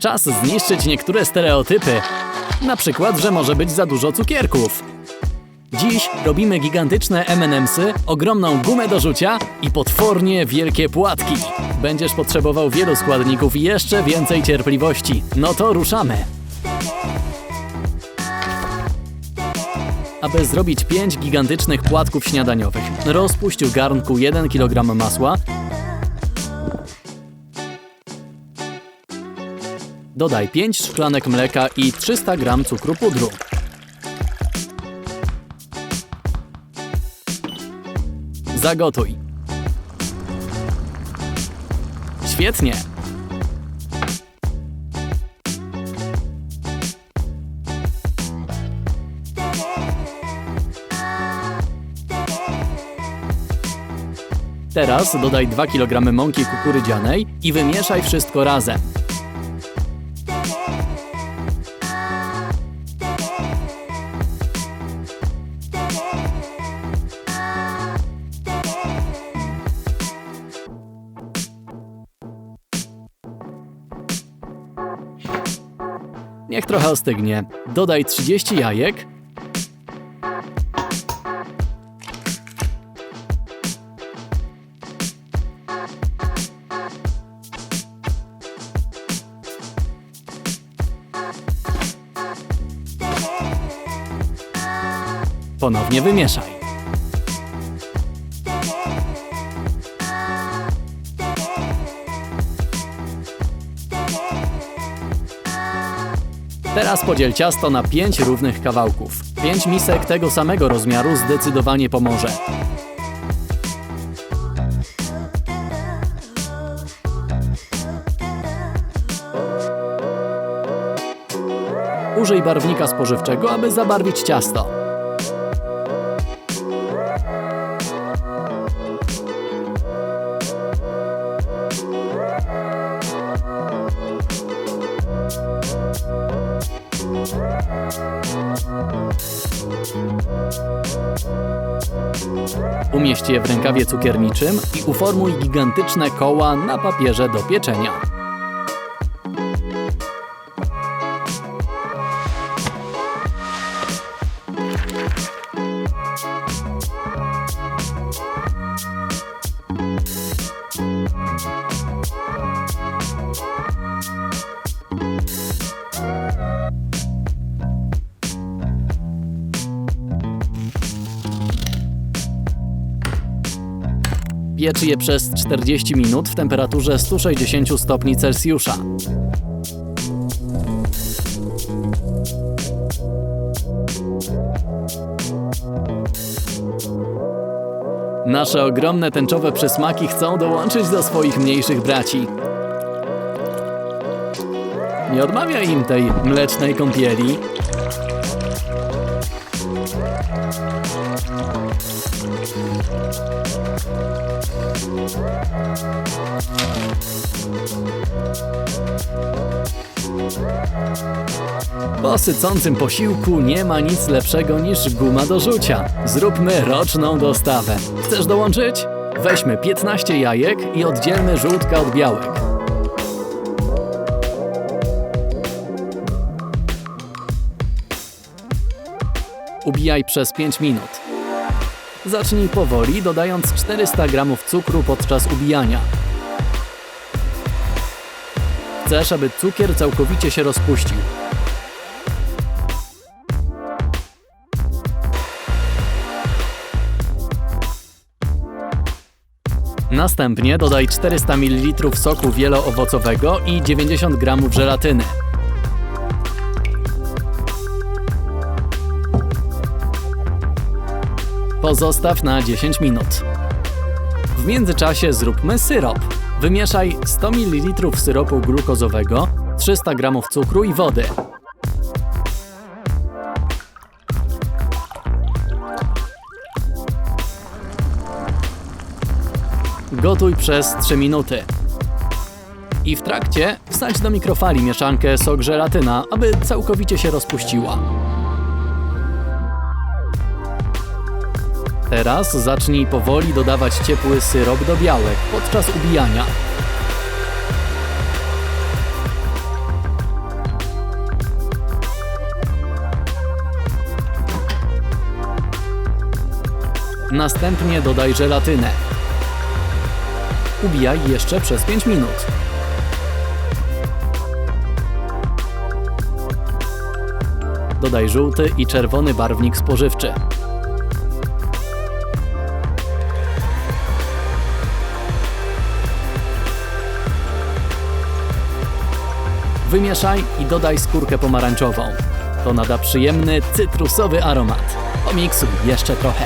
Czas zniszczyć niektóre stereotypy. Na przykład, że może być za dużo cukierków. Dziś robimy gigantyczne M&M'sy, ogromną gumę do rzucia i potwornie wielkie płatki. Będziesz potrzebował wielu składników i jeszcze więcej cierpliwości. No to ruszamy. Aby zrobić 5 gigantycznych płatków śniadaniowych, rozpuść w garnku 1 kg masła, dodaj 5 szklanek mleka i 300 g cukru pudru. Zagotuj. Świetnie. Teraz dodaj 2 kg mąki kukurydzianej i wymieszaj wszystko razem. Niech trochę ostygnie. Dodaj 30 jajek. Ponownie wymieszaj. Teraz podziel ciasto na 5 równych kawałków. 5 misek tego samego rozmiaru zdecydowanie pomoże. Użyj barwnika spożywczego, aby zabarwić ciasto. Umieść je w rękawie cukierniczym i uformuj gigantyczne koła na papierze do pieczenia. Piecz je przez 40 minut w temperaturze 160 stopni Celsjusza. Nasze ogromne tęczowe przysmaki chcą dołączyć do swoich mniejszych braci. Nie odmawiaj im tej mlecznej kąpieli. Po sycącym posiłku nie ma nic lepszego niż guma do rzucia. Zróbmy roczną dostawę. Chcesz dołączyć? Weźmy 15 jajek i oddzielmy żółtka od białek. Ubijaj przez 5 minut. Zacznij powoli, dodając 400 g cukru podczas ubijania. Chcesz, aby cukier całkowicie się rozpuścił. Następnie dodaj 400 ml soku wieloowocowego i 90 g żelatyny. Pozostaw na 10 minut. W międzyczasie zróbmy syrop. Wymieszaj 100 ml syropu glukozowego, 300 g cukru i wody. Gotuj przez 3 minuty. I w trakcie wsadź do mikrofali mieszankę sok żelatyna, aby całkowicie się rozpuściła. Teraz zacznij powoli dodawać ciepły syrop do białek podczas ubijania. Następnie dodaj żelatynę. Ubijaj jeszcze przez 5 minut. Dodaj żółty i czerwony barwnik spożywczy. Wymieszaj i dodaj skórkę pomarańczową. To nada przyjemny, cytrusowy aromat. Pomiksuj jeszcze trochę.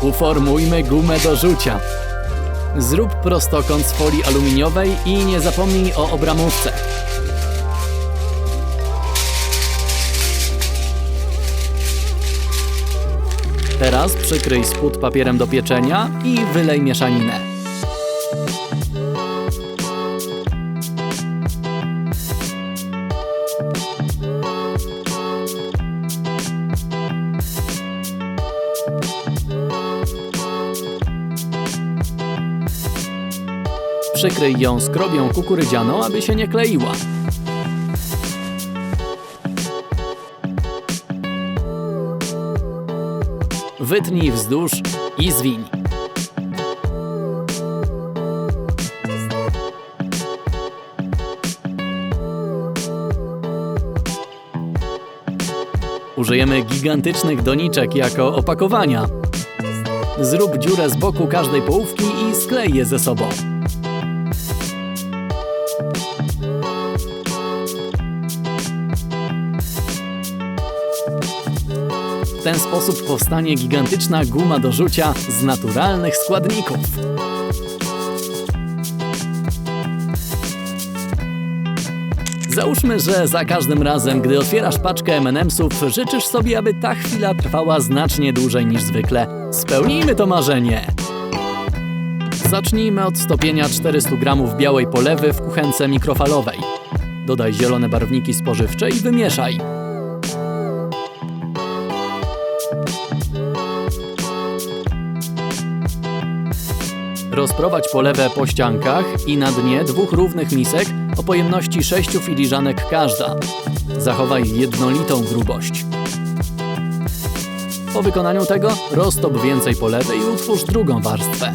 Uformujmy gumę do rzucia. Zrób prostokąt z folii aluminiowej i nie zapomnij o obramówce. Teraz przykryj spód papierem do pieczenia i wylej mieszaninę. Przykryj ją skrobią kukurydzianą, aby się nie kleiła. Wytnij wzdłuż i zwiń. Użyjemy gigantycznych doniczek jako opakowania. Zrób dziurę z boku każdej połówki i sklej je ze sobą. Ten sposób powstanie gigantyczna guma do rzucia z naturalnych składników. Załóżmy, że za każdym razem, gdy otwierasz paczkę M&M'sów, życzysz sobie, aby ta chwila trwała znacznie dłużej niż zwykle. Spełnijmy to marzenie! Zacznijmy od stopienia 400 g białej polewy w kuchence mikrofalowej. Dodaj zielone barwniki spożywcze i wymieszaj. Rozprowadź polewę po ściankach i na dnie dwóch równych misek o pojemności 6 filiżanek każda. Zachowaj jednolitą grubość. Po wykonaniu tego roztop więcej polewy i utwórz drugą warstwę.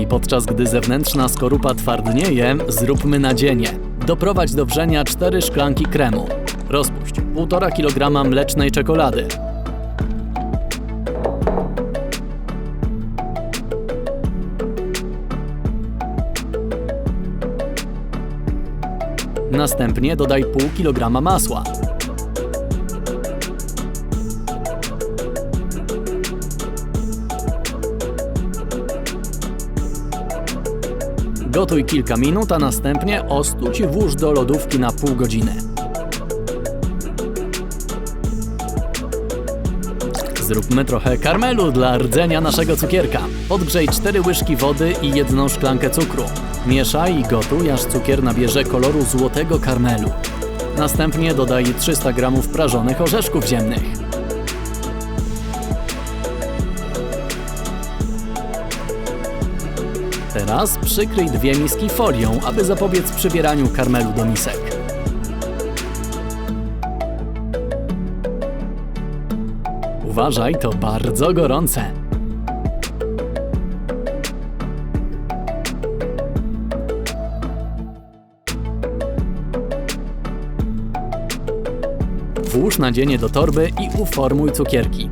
I podczas gdy zewnętrzna skorupa twardnieje, zróbmy nadzienie. Doprowadź do wrzenia 4 szklanki kremu. Rozpuść 1,5 kg mlecznej czekolady. Następnie dodaj pół kilograma masła. Gotuj kilka minut, a następnie ostuć i włóż do lodówki na pół godziny. Zróbmy trochę karmelu dla rdzenia naszego cukierka. Podgrzej 4 łyżki wody i jedną szklankę cukru. Mieszaj i gotuj, aż cukier nabierze koloru złotego karmelu. Następnie dodaj 300 g prażonych orzeszków ziemnych. Teraz przykryj dwie miski folią, aby zapobiec przybieraniu karmelu do misek. Uważaj, to bardzo gorące. Włóż nadzienie do torby i uformuj cukierki.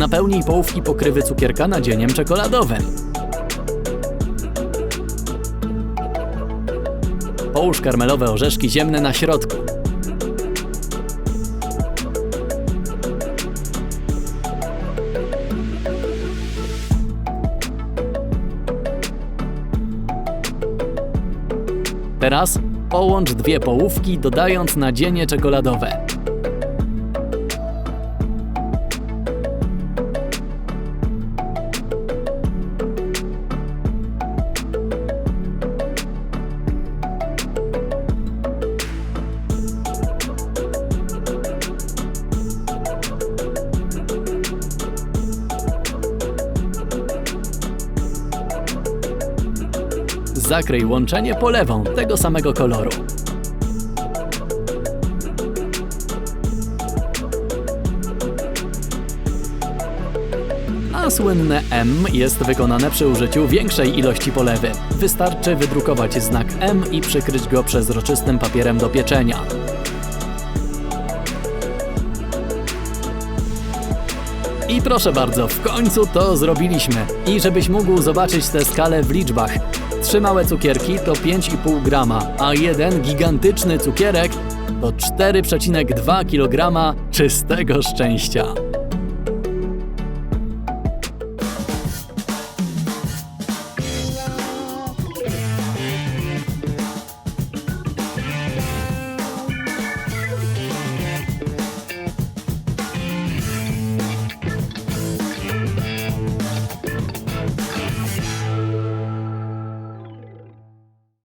Napełnij połówki pokrywy cukierka nadzieniem czekoladowym. Połóż karmelowe orzeszki ziemne na środku. Teraz połącz dwie połówki, dodając nadzienie czekoladowe. Zakryj łączenie polewą tego samego koloru. A słynne M jest wykonane przy użyciu większej ilości polewy. Wystarczy wydrukować znak M i przykryć go przezroczystym papierem do pieczenia. I proszę bardzo, w końcu to zrobiliśmy. I żebyś mógł zobaczyć tę skalę w liczbach. Trzy małe cukierki to 5,5 grama, a jeden gigantyczny cukierek to 4,2 kg czystego szczęścia.